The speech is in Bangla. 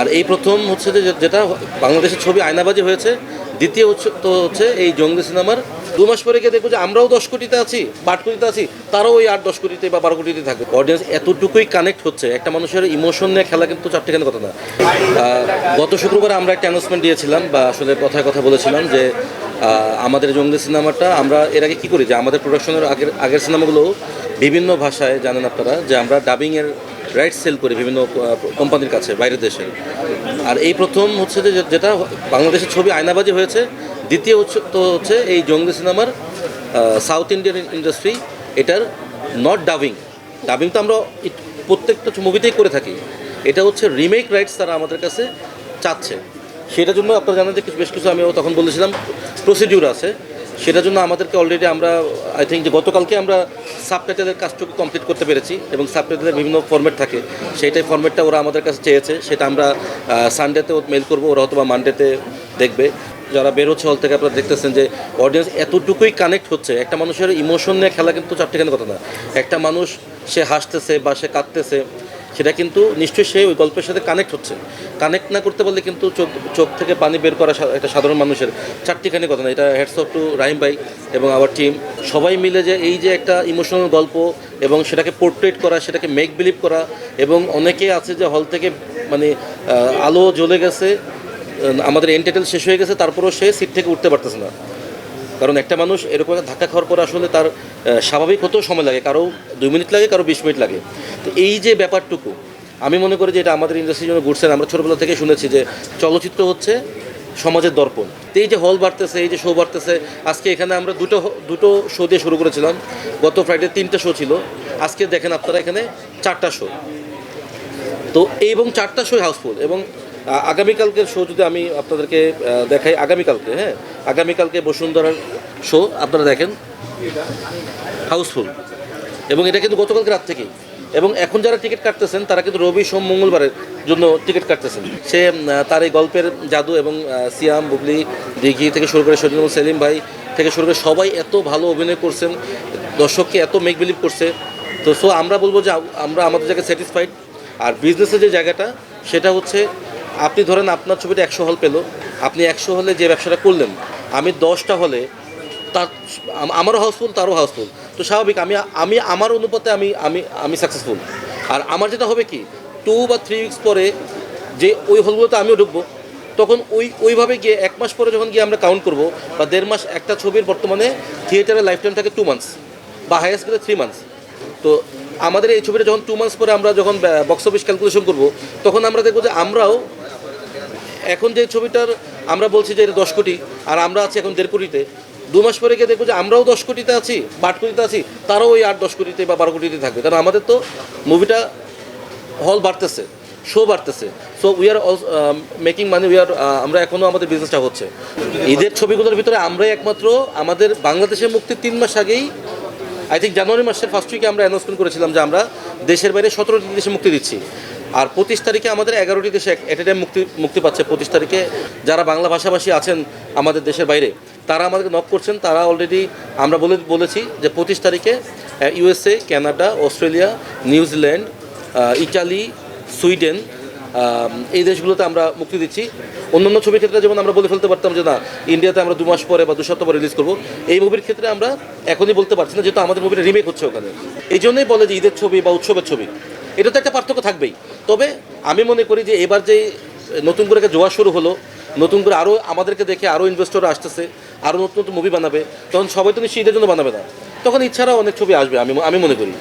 আর এই প্রথম হচ্ছে যে যেটা বাংলাদেশের ছবি আয়নাবাজি হয়েছে, দ্বিতীয় হচ্ছে তো হচ্ছে এই জঙ্গি সিনেমার। দু মাস পরে গিয়ে দেখব যে আমরাও দশ কোটিতে আছি আট কোটিতে আছি, তারাও ওই আট, দশ কোটিতে বা বারো কোটিতে থাকবে অডিয়েন্স এতটুকুই কানেক্ট হচ্ছে। একটা মানুষের ইমোশন নিয়ে খেলা কিন্তু চারটেখানি কথা না। গত শুক্রবার আমরা একটা অ্যানাউন্সমেন্ট দিয়েছিলাম বা আসলে কথায় কথা বলেছিলাম যে আমাদের জঙ্গলি সিনেমাটা আমরা এর আগে কী করি? যে আমাদের প্রোডাকশনের আগের আগের সিনেমাগুলো বিভিন্ন ভাষায় জানেন আপনারা, যে আমরা ডাবিংয়ের রাইট সেল করি বিভিন্ন কোম্পানির কাছে, বাইরের দেশে। আর এই প্রথম হচ্ছে যে যেটা বাংলাদেশের ছবি আয়নাবাজি হয়েছে, দ্বিতীয় হচ্ছে, তো হচ্ছে এই জঙ্গলি সিনেমার সাউথ ইন্ডিয়ান ইন্ডাস্ট্রি এটার নট ডাবিং ডাবিং তো আমরা প্রত্যেকটা মুভিতেই করে থাকি। এটা হচ্ছে রিমেক রাইটস তারা আমাদের কাছে চাচ্ছে। সেটার জন্য আপনারা জানেন যে বেশ কিছু আমিও তখন বলেছিলাম প্রসিডিউর আছে। সেটার জন্য আমাদেরকে অলরেডি আমরা আই থিঙ্ক যে গতকালকে আমরা সাবটাইটেলের কাজটুকু কমপ্লিট করতে পেরেছি এবং সাবটাইটেলের বিভিন্ন ফর্মেট থাকে। সেইটাই ফর্মেটটা ওরা আমাদের কাছে চেয়েছে। সেটা আমরা সানডেতে মেল করব, ওরা হয়তো বা মানডেতে দেখবে। যারা বেরোচ্ছে হল থেকে আপনারা দেখতেছেন যে অডিয়েন্স এতটুকুই কানেক্ট হচ্ছে। একটা মানুষের ইমোশন নিয়ে খেলা কিন্তু চারটেখানি কথা না। একটা মানুষ, সে হাসতেছে বা সে কাঁদতেছে সেটা কিন্তু নিশ্চয়ই সে ওই গল্পের সাথে কানেক্ট হচ্ছে। কানেক্ট না করতে পারলে কিন্তু চোখ চোখ থেকে পানি বের করা একটা সাধারণ মানুষের চারটিখানি কথা না। এটা হেডস অফ টু রাহিম ভাই এবং আওয়ার টিম সবাই মিলে যে এই যে একটা ইমোশনাল গল্প এবং সেটাকে পোর্ট্রেট করা, সেটাকে মেক বিলিভ করা এবং অনেকে আছে যে হল থেকে মানে আলো জ্বলে গেছে আমাদের এন্টারটেল শেষ হয়ে গেছে, তারপরেও সে সিট থেকে উঠতে পারতেছে না। কারণ একটা মানুষ এরকম একটা ধাক্কা খাওয়ার পর আসলে তার স্বাভাবিক হতেও সময় লাগে, কারও দুই মিনিট লাগে, কারও বিশ মিনিট লাগে। তো এই যে ব্যাপারটুকু, আমি মনে করি যে এটা আমাদের ইন্ডাস্ট্রির জন্য ঘুরছেন আমরা ছোটোবেলা থেকে শুনেছি যে চলচ্চিত্র হচ্ছে সমাজের দর্পণ। তো এই যে হল বাড়তেছে, এই যে শো বাড়তেছে, আজকে এখানে আমরা দুটো দুটো শো দিয়ে শুরু করেছিলাম। গত ফ্রাইডে তিনটা শো ছিল। আজকে দেখেন আপনারা এখানে চারটা শো তো এবং চারটা শো হাউসফুল এবং আগামীকালকের শো যদি আমি আপনাদেরকে দেখাই, আগামীকালকে হ্যাঁ? আগামীকালকে বসুন্ধরার শো আপনারা দেখেন। হাউসফুল এবং এটা কিন্তু গতকালকে রাত থেকেই। এবং এখন যারা টিকিট কাটতেছেন, তারা কিন্তু রবি সোম মঙ্গলবারের জন্য টিকিট কাটতেছেন। সে তার এই গল্পের জাদু এবং সিয়াম, বুবলি, দিঘি থেকে শুরু করে শরীর সেলিম ভাই থেকে শুরু করে সবাই এত ভালো অভিনয় করছেন, দর্শককে এত মেক বিলিভ করছে। তো সো আমরা বলব যে আমরা আমাদের জায়গায় স্যাটিসফাইড আর বিজনেসের যে জায়গাটা, সেটা হচ্ছে আপনি ধরেন আপনার ছবিটা একশো হল পেল, আপনি একশো হলে যে ব্যবসাটা করলেন, আমি দশটা হলে তার আমারও হাউসফুল, তারও হাউসফুল। তো স্বাভাবিক, আমি আমি, আমার অনুপাতে আমি আমি আমি সাকসেসফুল আর আমার যেটা হবে কি টু বা থ্রি উইকস পরে যে ওই হলগুলোতে আমিও ঢুকবো, তখন ওই, ওইভাবে গিয়ে এক মাস পরে যখন গিয়ে আমরা কাউন্ট করব, বা দেড় মাস একটা ছবির বর্তমানে থিয়েটারের লাইফ টাইম থাকে টু মান্থস বা হাইয়েস্ট গেলে থ্রি মান্থস তো আমাদের এই ছবিটা যখন টু মান্থস পরে আমরা যখন বক্স অফিস ক্যালকুলেশন করব, তখন আমরা দেখব যে আমরাও এখন যে ছবিটার আমরা বলছি যে এটা দশ কোটি, আর আমরা আছি এখন দেড় কোটিতে, দু মাস পরে গিয়ে দেখব যে আমরাও দশ কোটিতে আছি বা আট কোটিতে আছি, তারাও ওই আট, দশ কোটিতে বা বারো কোটিতে থাকবে। কারণ আমাদের তো মুভিটা হল বাড়তেছে শো বাড়তেছে। So we are making money we are আমরা এখনও আমাদের বিজনেসটা হচ্ছে। ঈদের ছবিগুলোর ভিতরে আমরাই একমাত্র, আমাদের বাংলাদেশের মুক্তির তিন মাস আগেই আই থিঙ্ক জানুয়ারি মাসের ফার্স্ট উইকে আমরা অ্যানাউন্সমেন্ট করেছিলাম যে আমরা দেশের বাইরে সতেরোটি দেশে মুক্তি দিচ্ছি। আর পঁচিশ তারিখে আমাদের এগারোটি দেশে এট টাইম মুক্তি মুক্তি পাচ্ছে পঁচিশ তারিখে। যারা বাংলা ভাষাভাষী আছেন আমাদের দেশের বাইরে, তারা আমাদেরকে নক করছেন। তারা অলরেডি আমরা বলে বলেছি যে পঁচিশ তারিখে USA Canada Australia New Zealand Italy Sweden এই দেশগুলোতে আমরা মুক্তি দিচ্ছি। অন্যান্য ছবির ক্ষেত্রে যেমন আমরা বলে ফেলতে পারতাম যে না ইন্ডিয়াতে আমরা দু মাস পরে বা দু সপ্তাহ পরে রিলিজ করব। এই মুভির ক্ষেত্রে আমরা এখনই বলতে পারছি না, যেহেতু আমাদের মুভিটা রিমেক হচ্ছে ওখানে। এই জন্যই বলে যে ঈদের ছবি বা উৎসবের ছবি। এটা তো একটা পার্থক্য থাকবেই। তবে আমি মনে করি যে এবার যে নতুন করে জোয়া শুরু হলো, নতুন করে আরও আমাদেরকে দেখে আরও ইনভেস্টর আসতেছে আরও নতুন নতুন মুভি বানাবে, তখন সবাই তো নিশ্চয়ই ঈদের জন্য বানাবে না। তখন ইচ্ছারাও অনেক ছবি আসবে, আমি আমি মনে করি।